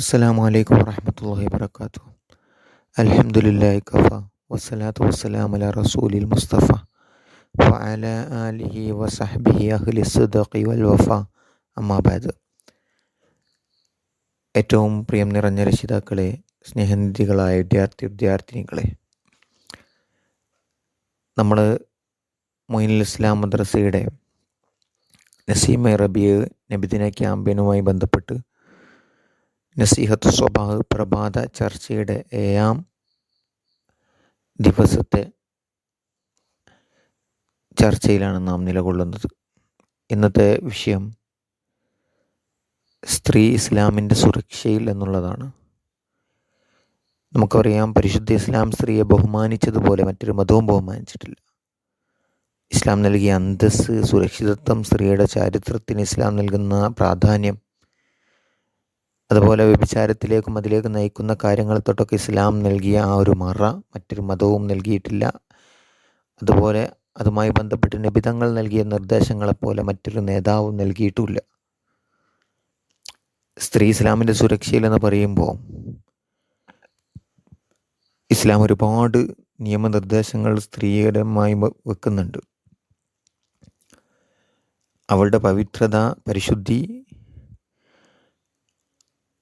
അസ്സാം വലൈക്കും വാഹമത്തല്ലാഹി വാത്തു അലഹമുല്ലാ കഫ. വസ്സലാത്തു വസ്സലാം അല റസൂലിൽ മുസ്തഫ. വഅല ആലിഹി വസഹബിഹി അഹ്ലി സദഖി വൽ വഫ. അമ്മാബാദ് ഏറ്റവും പ്രിയം നിറഞ്ഞ രക്ഷിതാക്കളെ സ്നേഹനിധികളായ വിദ്യാർത്ഥി വിദ്യാർത്ഥിനികളെ. നമ്മൾ മൊയിനുൽ ഇസ്ലാം മദ്രസയുടെ നസീമ റബിയ നബിദിന ക്യാമ്പയിനുമായി ബന്ധപ്പെട്ട് നസീഹത്ത് സ്വഭാവ് പ്രഭാത ചർച്ചയുടെ ഏഴാം ദിവസത്തെ ചർച്ചയിലാണ് നാം നിലകൊള്ളുന്നത്. ഇന്നത്തെ വിഷയം സ്ത്രീ ഇസ്ലാമിന്റെ സുരക്ഷയിൽ എന്നുള്ളതാണ്. നമുക്കറിയാം പരിശുദ്ധ ഇസ്ലാം സ്ത്രീയെ ബഹുമാനിച്ചതുപോലെ മറ്റൊരു മതവും ബഹുമാനിച്ചിട്ടില്ല. ഇസ്ലാം നൽകിയ അന്തസ് സുരക്ഷിതത്വം സ്ത്രീയുടെ ചാരിത്രത്തിന് ഇസ്ലാം നൽകുന്ന പ്രാധാന്യം അതുപോലെ വ്യഭിചാരത്തിലേക്കും അതിലേക്ക് നയിക്കുന്ന കാര്യങ്ങൾ തൊട്ടൊക്കെ ഇസ്ലാം നൽകിയ ആ ഒരു മറ മറ്റൊരു മതവും നൽകിയിട്ടില്ല. അതുപോലെ അതുമായി ബന്ധപ്പെട്ട് നിബിധങ്ങൾ നൽകിയ നിർദ്ദേശങ്ങളെപ്പോലെ മറ്റൊരു നേതാവും നൽകിയിട്ടുമില്ല സ്ത്രീ ഇസ്ലാമിന്റെ സുരക്ഷയിൽ എന്ന് പറയുമ്പോൾ ഇസ്ലാം ഒരുപാട് നിയമനിർദ്ദേശങ്ങൾ സ്ത്രീകരമായി വെക്കുന്നുണ്ട്. അവളുടെ പവിത്രത പരിശുദ്ധി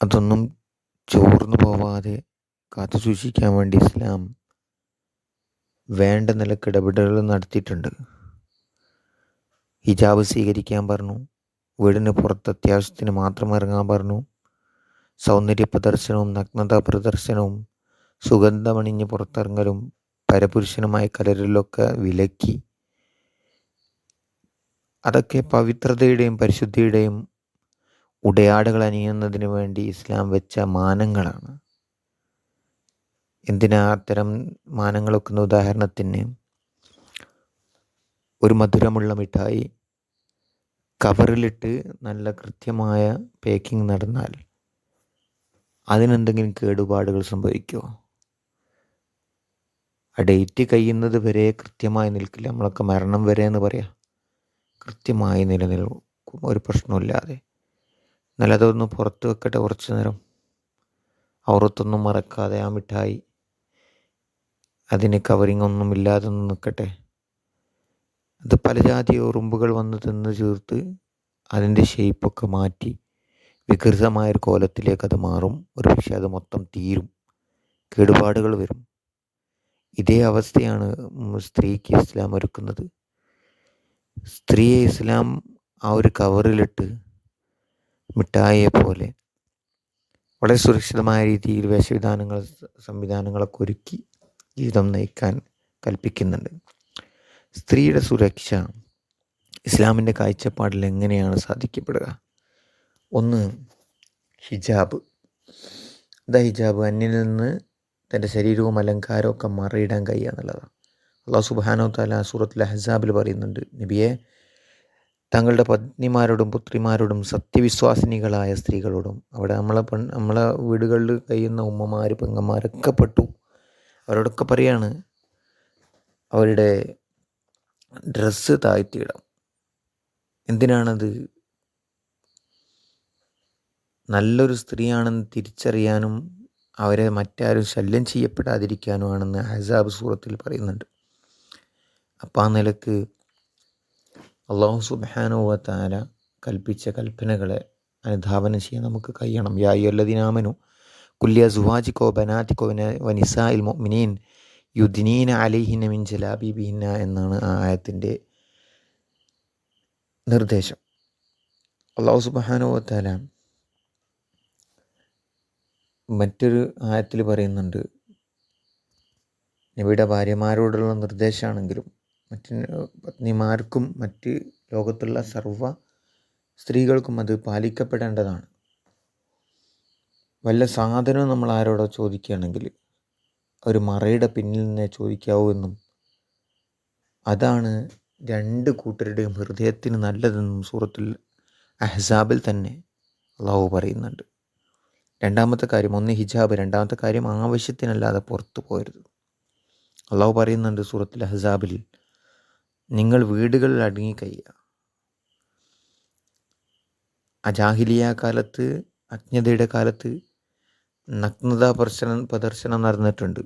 അതൊന്നും ചോർന്നു പോവാതെ കാത്തു സൂക്ഷിക്കാൻ വേണ്ടി ഇസ്ലാം വേണ്ട നിലയ്ക്ക് ഇടപെടലുകൾ നടത്തിയിട്ടുണ്ട്. ഹിജാബ് സ്വീകരിക്കാൻ പറഞ്ഞു. വീടിന് പുറത്ത് അത്യാവശ്യത്തിന് മാത്രം ഇറങ്ങാൻ പറഞ്ഞു. സൗന്ദര്യ പ്രദർശനവും നഗ്നതാ പ്രദർശനവും സുഗന്ധമണിഞ്ഞ് പുറത്തിറങ്ങലും പരപുരുഷനുമായ കലരലൊക്കെ വിലക്കി. അതൊക്കെ പവിത്രതയുടെയും പരിശുദ്ധിയുടെയും ഉടയാടുകൾ അണിയുന്നതിന് വേണ്ടി ഇസ്ലാം വെച്ച മാനങ്ങളാണ്. എന്തിനാ അത്തരം മാനങ്ങൾ വെക്കുന്ന ഉദാഹരണത്തിന് ഒരു മധുരമുള്ള മിഠായി കവറിലിട്ട് നല്ല കൃത്യമായ പേക്കിംഗ് നടന്നാൽ അതിനെന്തെങ്കിലും കേടുപാടുകൾ സംഭവിക്കുമോ ആ ഡേറ്റ് കഴിയുന്നത് വരെ കൃത്യമായി നിൽക്കില്ല. നമ്മളൊക്കെ മരണം വരെ എന്ന് പറയാം. കൃത്യമായി നിലനിൽക്കും. ഒരു പ്രശ്നമില്ലാതെ എന്നാൽ അതൊന്ന് പുറത്ത് വെക്കട്ടെ കുറച്ച് നേരം. ഔറത്തൊന്നും മറക്കാതെ ആ മിഠായി. അതിന് കവറിങ് ഒന്നും ഇല്ലാതെ ഒന്ന് നിൽക്കട്ടെ. അത് പല ജാതി ഉറുമ്പുകൾ വന്ന് തിന്ന് ചേർത്ത് അതിന്റെ ഷേപ്പൊക്കെ മാറ്റി വികൃതമായൊരു കോലത്തിലേക്ക് അത് മാറും. ഒരു പക്ഷേ അത് മൊത്തം തീരും. കേടുപാടുകൾ വരും. ഇതേ അവസ്ഥയാണ് സ്ത്രീക്ക് ഇസ്ലാം ഒരുക്കുന്നത്. സ്ത്രീയെ ഇസ്ലാം ആ ഒരു കവറിലിട്ട് മിഠായിയെ പോലെ വളരെ സുരക്ഷിതമായ രീതിയിൽ വേഷവിധാനങ്ങൾ സംവിധാനങ്ങളൊക്കെ ഒരുക്കി ജീവിതം നയിക്കാൻ കൽപ്പിക്കുന്നുണ്ട്. സ്ത്രീയുടെ സുരക്ഷ ഇസ്ലാമിന്റെ കാഴ്ചപ്പാടിൽ എങ്ങനെയാണ് സാധിക്കപ്പെടുക? ഒന്ന് ഹിജാബ്. ദ ഹിജാബ് അന്യനിൽ നിന്ന് തന്റെ ശരീരവും അലങ്കാരവും ഒക്കെ മറയിടാൻ കഴിയുക എന്നുള്ളതാണ്. അള്ളാഹു സുബാനോ താല സൂറത്തുൽ ഹസാബിൽ പറയുന്നുണ്ട് നബിയെ തങ്ങളുടെ പത്നിമാരോടും പുത്രിമാരോടും സത്യവിശ്വാസിനികളായ സ്ത്രീകളോടും അവിടെ നമ്മളെ പെൺ നമ്മളെ വീടുകളിൽ കഴിയുന്ന ഉമ്മമാർ പെങ്ങന്മാരൊക്കെ പെട്ടു. അവരോടൊക്കെ പറയാണ് അവരുടെ ഡ്രസ്സ് താഴ്ത്തിയിടാം. എന്തിനാണത്? നല്ലൊരു സ്ത്രീയാണെന്ന് തിരിച്ചറിയാനും അവരെ മറ്റാരും ശല്യം ചെയ്യപ്പെടാതിരിക്കാനുമാണെന്ന് ഹസാബ് സൂറത്തിൽ പറയുന്നുണ്ട്. അപ്പം ആ നിലയ്ക്ക് അള്ളാഹു സുബാനുവ താര കൽപ്പിച്ച കൽപ്പനകളെ അനുധാപനം ചെയ്യാൻ നമുക്ക് കഴിയണം. യായുല്ലദിനാമനു കുല്യ സുഹാജിക്കോ ബനാത്തിക്കോ വനിസ ഇൽ മൊമിനീൻ യുദ്നീന അലിഹിന മിൻ ജലാബിബിഹിന എന്നാണ് ആ ആയത്തിന്റെ നിർദ്ദേശം. അള്ളാഹു സുബാനുവത്താല മറ്റൊരു ആയത്തിൽ പറയുന്നുണ്ട്. നബിയുടെ ഭാര്യമാരോടുള്ള നിർദ്ദേശമാണെങ്കിലും മറ്റ് പത്നിമാർക്കും മറ്റ് ലോകത്തുള്ള സർവ സ്ത്രീകൾക്കും അത് പാലിക്കപ്പെടേണ്ടതാണ്. വല്ല സാധനവും നമ്മൾ ആരോടോ ചോദിക്കുകയാണെങ്കിൽ ഒരു മറയുടെ പിന്നിൽ നിന്നേ ചോദിക്കാവൂ എന്നും. അതാണ് രണ്ട് കൂട്ടരുടെയും ഹൃദയത്തിന് നല്ലതെന്നും സൂറത്തുൽ അഹ്സാബിൽ തന്നെ അള്ളാഹു പറയുന്നുണ്ട്. രണ്ടാമത്തെ കാര്യം ഒന്ന് ഹിജാബ് രണ്ടാമത്തെ കാര്യം ആവശ്യത്തിനല്ലാതെ പുറത്തു പോയരുത് അള്ളാഹു പറയുന്നുണ്ട് സൂറത്തുൽ അഹ്സാബിൽ നിങ്ങൾ വീടുകളിൽ അടങ്ങി കഴിയുക. അജാഹിലിയ കാലത്ത് അജ്ഞതയുടെ കാലത്ത് നഗ്നത പ്രദർശനം പ്രദർശനം നടന്നിട്ടുണ്ട്.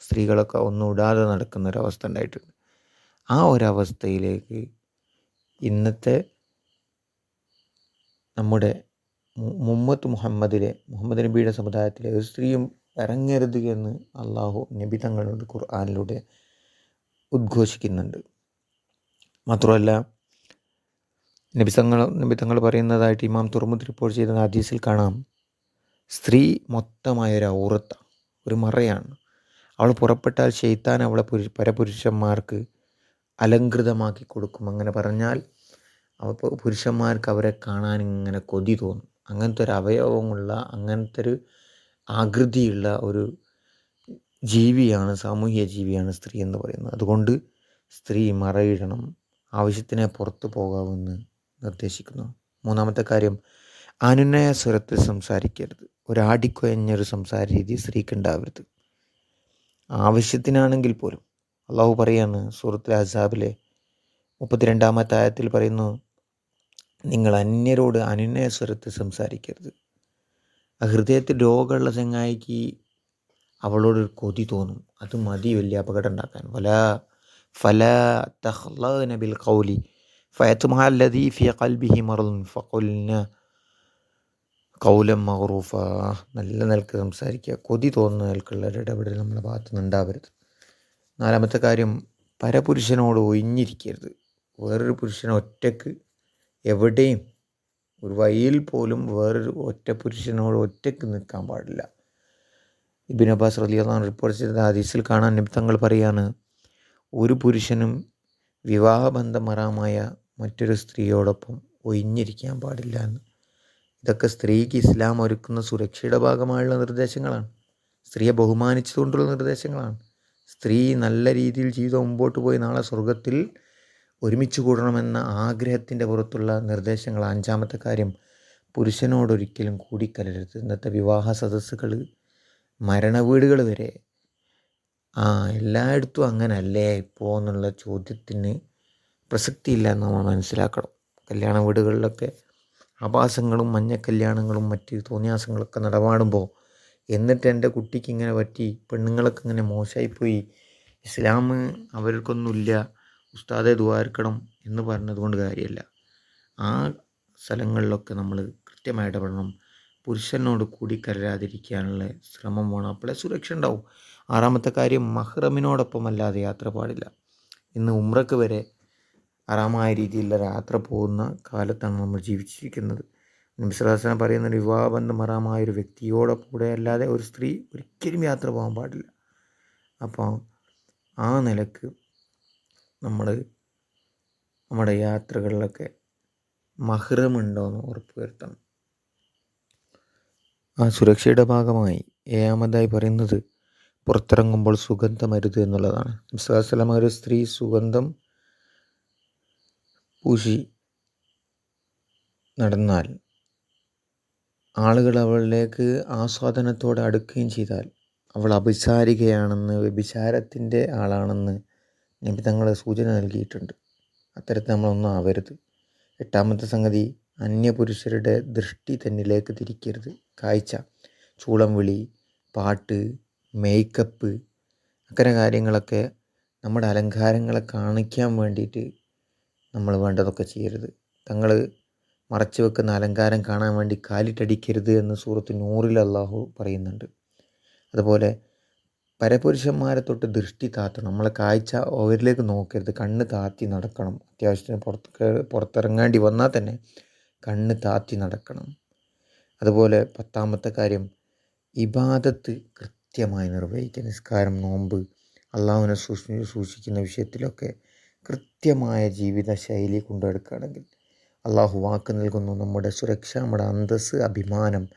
സ്ത്രീകളൊക്കെ ഒന്നും ഇടാതെ നടക്കുന്ന ഒരവസ്ഥ ഉണ്ടായിട്ടുണ്ട്. ആ ഒരവസ്ഥയിലേക്ക് ഇന്നത്തെ നമ്മുടെ മുമ്മത്ത് മുഹമ്മദിലെ മുഹമ്മദ് നബിയുടെ സമുദായത്തിലെ ഒരു സ്ത്രീയും ഇറങ്ങരുത് എന്ന് അള്ളാഹു നബി തങ്ങളുടെ ഖുർആാനിലൂടെ ഉദ്ഘോഷിക്കുന്നുണ്ട്. മാത്രമല്ല നബിസങ്ങൾ നിബിതങ്ങൾ പറയുന്നതായിട്ട് ഇമാം തുറമുദ് റിപ്പോർട്ട് ചെയ്ത ഹദീസിൽ കാണാം. സ്ത്രീ മൊത്തമായ ഒരു ഔറത്ത ഒരു മറയാണ്. അവൾ പുറപ്പെട്ടാൽ ഷെയ്ത്താൻ അവളെ പുരു പരപുരുഷന്മാർക്ക് അലങ്കൃതമാക്കി കൊടുക്കും. അങ്ങനെ പറഞ്ഞാൽ അവ പുരുഷന്മാർക്ക് അവരെ കാണാൻ ഇങ്ങനെ കൊതി തോന്നും. അങ്ങനത്തെ ഒരു അവയവമുള്ള അങ്ങനത്തെ ഒരു ആകൃതിയുള്ള ഒരു ജീവിയാണ് സാമൂഹിക ജീവിയാണ് സ്ത്രീ എന്ന് പറയുന്നത്. അതുകൊണ്ട് സ്ത്രീ മറയിടണം. ആവശ്യത്തിനെ പുറത്തു പോകാമെന്ന് നിർദ്ദേശിക്കുന്നു. മൂന്നാമത്തെ കാര്യം അനുനയ സ്വരത്തിൽ സംസാരിക്കരുത്. ഒരാടിക്കുഴഞ്ഞൊരു സംസാര രീതി സ്ത്രീക്കുണ്ടാവരുത്. ആവശ്യത്തിനാണെങ്കിൽ പോലും. അള്ളാഹു പറയാണ് സൂറത്തുൽ അസാബിലെ മുപ്പത്തിരണ്ടാമത്തെ ആയത്തിൽ പറയുന്നു നിങ്ങൾ അന്യരോട് അനുനയ സ്വരത്തിൽ സംസാരിക്കരുത്. ഹൃദയത്തിൽ രോഗമുള്ള ചങ്ങായിക്ക് അവളോടൊരു കൊതി തോന്നും. അത് മതി വലിയ അപകടം ഉണ്ടാക്കാൻ. വല ഫല തഹ്ലന ബിൽ ഖൗലി ഫയത്തുമഹ അല്ലദീ ഫി ഖൽബിഹി മറദുൻ ഫഖുൽന കൗലം മഹറൂഫ നല്ല നിലയ്ക്ക് സംസാരിക്കുക. കൊതി തോന്നുന്ന നിലക്കുള്ള ഒരു ഇടപെടൽ നമ്മുടെ ഭാഗത്ത് നിന്നുണ്ടാവരുത് നാലാമത്തെ കാര്യം പരപുരുഷനോട് ഒഴിഞ്ഞിരിക്കരുത്. വേറൊരു പുരുഷനെ ഒറ്റയ്ക്ക് എവിടെയും ഒരു വഴിയിൽ പോലും വേറൊരു ഒറ്റ പുരുഷനോട് ഒറ്റയ്ക്ക് നിൽക്കാൻ പാടില്ല. ഇബിൻ അബ്ബാസ് റലിയാണ് റിപ്പോർട്ട് ചെയ്ത ഹദീസിൽ കാണാൻ നിമിത്തങ്ങൾ പറയാണ് ഒരു പുരുഷനും വിവാഹബന്ധം മറാമായ മറ്റൊരു സ്ത്രീയോടൊപ്പം ഒഴിഞ്ഞിരിക്കാൻ പാടില്ല എന്ന്. ഇതൊക്കെ സ്ത്രീക്ക് ഇസ്ലാം ഒരുക്കുന്ന സുരക്ഷയുടെ ഭാഗമായുള്ള നിർദ്ദേശങ്ങളാണ്. സ്ത്രീയെ ബഹുമാനിച്ചുകൊണ്ടുള്ള നിർദ്ദേശങ്ങളാണ്. സ്ത്രീ നല്ല രീതിയിൽ ജീവിതം മുമ്പോട്ട് പോയി നാളെ സ്വർഗത്തിൽ ഒരുമിച്ച് കൂടണമെന്ന ആഗ്രഹത്തിന്റെ പുറത്തുള്ള നിർദ്ദേശങ്ങൾ. അഞ്ചാമത്തെ കാര്യം പുരുഷനോടൊരിക്കലും കൂടിക്കലരുത് ഇന്നത്തെ വിവാഹ സദസ്സുകൾ മരണവീടുകൾ വരെ ആ എല്ലായിടത്തും അങ്ങനല്ലേ? ഇപ്പോൾ എന്നുള്ള ചോദ്യത്തിന് പ്രസക്തിയില്ല എന്ന് നമ്മൾ മനസ്സിലാക്കണം. കല്യാണ വീടുകളിലൊക്കെ ആഭാസങ്ങളും മഞ്ഞ കല്യാണങ്ങളും മറ്റ് തോന്നിയാസങ്ങളൊക്കെ നടപാടുമ്പോൾ എന്നിട്ട് എന്റെ കുട്ടിക്ക് ഇങ്ങനെ പറ്റി പെണ്ണുങ്ങളൊക്കെ ഇങ്ങനെ മോശമായിപ്പോയി ഇസ്ലാം അവർക്കൊന്നുമില്ല ഉസ്താദെ ദ്വാർക്കണം എന്ന് പറഞ്ഞതുകൊണ്ട് കാര്യമല്ല. ആ സ്ഥലങ്ങളിലൊക്കെ നമ്മൾ കൃത്യമായി ഇടപെടണം. പുരുഷനോട് കൂടി കരരാതിരിക്കാനുള്ള ശ്രമം വേണം. അപ്പോഴേ സുരക്ഷ ഉണ്ടാവും. ആറാമത്തെ കാര്യം മഹ്റമിനോടൊപ്പം അല്ലാതെ യാത്ര പാടില്ല. ഇന്ന് ഉമ്രക്ക് വരെ ആറാമായ രീതിയിലുള്ള യാത്ര പോകുന്ന കാലത്താണ് നമ്മൾ ജീവിച്ചിരിക്കുന്നത്. നിമിഷദാസന പറയുന്ന വിവാഹബന്ധം ഹറാമായ ഒരു വ്യക്തിയോടെ കൂടെ അല്ലാതെ ഒരു സ്ത്രീ ഒരിക്കലും യാത്ര പോകാൻ പാടില്ല. അപ്പോൾ ആ നിലയ്ക്ക് നമ്മൾ നമ്മുടെ യാത്രകളിലൊക്കെ മഹ്റമുണ്ടോ എന്ന് ഉറപ്പ് വരുത്തണം. ആ സുരക്ഷയുടെ ഭാഗമായി ഏഴാമതായി പറയുന്നത് പുറത്തിറങ്ങുമ്പോൾ സുഗന്ധമരുത് എന്നുള്ളതാണ്. നബ്സലാസ്ലാം ഒരു സ്ത്രീ സുഗന്ധം പൂശി നടന്നാൽ ആളുകൾ അവളിലേക്ക് ആസ്വാദനത്തോടെ അടുക്കുകയും ചെയ്താൽ അവൾ അഭിസാരികയാണെന്ന് വ്യഭിചാരത്തിന്റെ ആളാണെന്ന് നബി തങ്ങളെ സൂചന നൽകിയിട്ടുണ്ട്. അത്തരത്തിൽ നമ്മളൊന്നും ആവരുത്. എട്ടാമത്തെ സംഗതി അന്യപുരുഷരുടെ ദൃഷ്ടി തന്നിലേക്ക് തിരിക്കരുത്. കാഴ്ച ചൂളം വിളി പാട്ട് മേക്കപ്പ് അങ്ങനെ കാര്യങ്ങളൊക്കെ നമ്മുടെ അലങ്കാരങ്ങളെ കാണിക്കാൻ വേണ്ടിയിട്ട് നമ്മൾ വേണ്ടതൊക്കെ ചെയ്യരുത്. തങ്ങൾ മറച്ചു വെക്കുന്ന അലങ്കാരം കാണാൻ വേണ്ടി കാലിട്ടടിക്കരുത് എന്ന് സൂറത്ത് നൂറിൽ അള്ളാഹു പറയുന്നുണ്ട്. അതുപോലെ പരപുരുഷന്മാരെ തൊട്ട് ദൃഷ്ടി താത്തണം. നമ്മളെ കാഴ്ച അവരിലേക്ക് നോക്കരുത്. കണ്ണ് താത്തി നടക്കണം. അത്യാവശ്യത്തിന് പുറത്ത് പുറത്തിറങ്ങേണ്ടി വന്നാൽ തന്നെ കണ്ണ് താത്തി നടക്കണം. അതുപോലെ പത്താമത്തെ കാര്യം ഇബാദത്ത് കൃത്യമായി നിർവഹിക്കുക നിസ്കാരം നോമ്പ് അള്ളാഹുവിനെ സൂക്ഷി സൂക്ഷിക്കുന്ന വിഷയത്തിലൊക്കെ കൃത്യമായ ജീവിത ശൈലി കൊണ്ടെടുക്കുകയാണെങ്കിൽ അള്ളാഹു വാക്ക് നൽകുന്നു. നമ്മുടെ സുരക്ഷ നമ്മുടെ അന്തസ് അഭിമാനം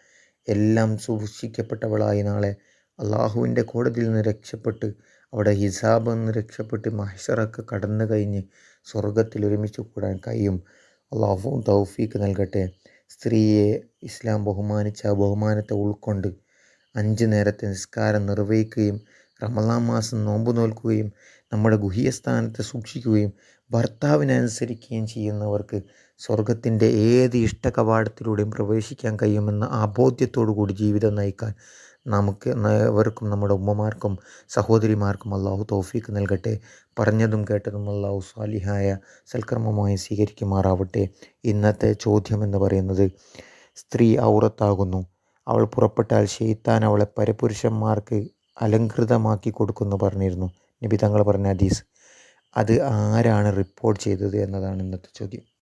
എല്ലാം സൂക്ഷിക്കപ്പെട്ടവളായി നാളെ അള്ളാഹുവിന്റെ കോടതിയിൽ നിന്ന് രക്ഷപ്പെട്ട് അവിടെ ഹിസാബ് നിന്ന് രക്ഷപ്പെട്ട് മഹ്ഷറൊക്കെ കടന്നു കഴിഞ്ഞ് സ്വർഗത്തിൽ ഒരുമിച്ച് കൂടാൻ കഴിയും. അള്ളാഹു തൗഫീക്ക് നൽകട്ടെ. സ്ത്രീയെ ഇസ്ലാം ബഹുമാനിച്ച ബഹുമാനത്തെ ഉൾക്കൊണ്ട് അഞ്ച് നേരത്തെ നിസ്കാരം നിർവഹിക്കുകയും റമലാ മാസം നോമ്പ് നോൽക്കുകയും നമ്മുടെ ഗുഹ്യസ്ഥാനത്തെ സൂക്ഷിക്കുകയും ഭർത്താവിനനുസരിക്കുകയും ചെയ്യുന്നവർക്ക് സ്വർഗത്തിന്റെ ഏത് ഇഷ്ട കവാടത്തിലൂടെയും പ്രവേശിക്കാൻ കഴിയുമെന്ന അബോധ്യത്തോടു കൂടി ജീവിതം നയിക്കാൻ നമുക്ക് ഏവർക്കും നമ്മുടെ ഉമ്മമാർക്കും സഹോദരിമാർക്കും അള്ളാഹു തൗഫീക്ക് നൽകട്ടെ. പറഞ്ഞതും കേട്ടതും അള്ളാഹു സ്വാലിഹായ സൽക്രമമായി സ്വീകരിക്കുമാറാവട്ടെ. ഇന്നത്തെ ചോദ്യം എന്ന് പറയുന്നത് സ്ത്രീ ഔറത്താകുന്നു. അവൾ പുറപ്പെട്ടാൽ ഷെയ്ത്താൻ അവളെ പരപുരുഷന്മാർക്ക് അലങ്കൃതമാക്കി കൊടുക്കുമെന്ന് പറഞ്ഞിരുന്നു. നബി തങ്ങൾ പറഞ്ഞ ഹദീസ്. അത് ആരാണ് റിപ്പോർട്ട് ചെയ്തത് എന്നതാണ് ഇന്നത്തെ ചോദ്യം.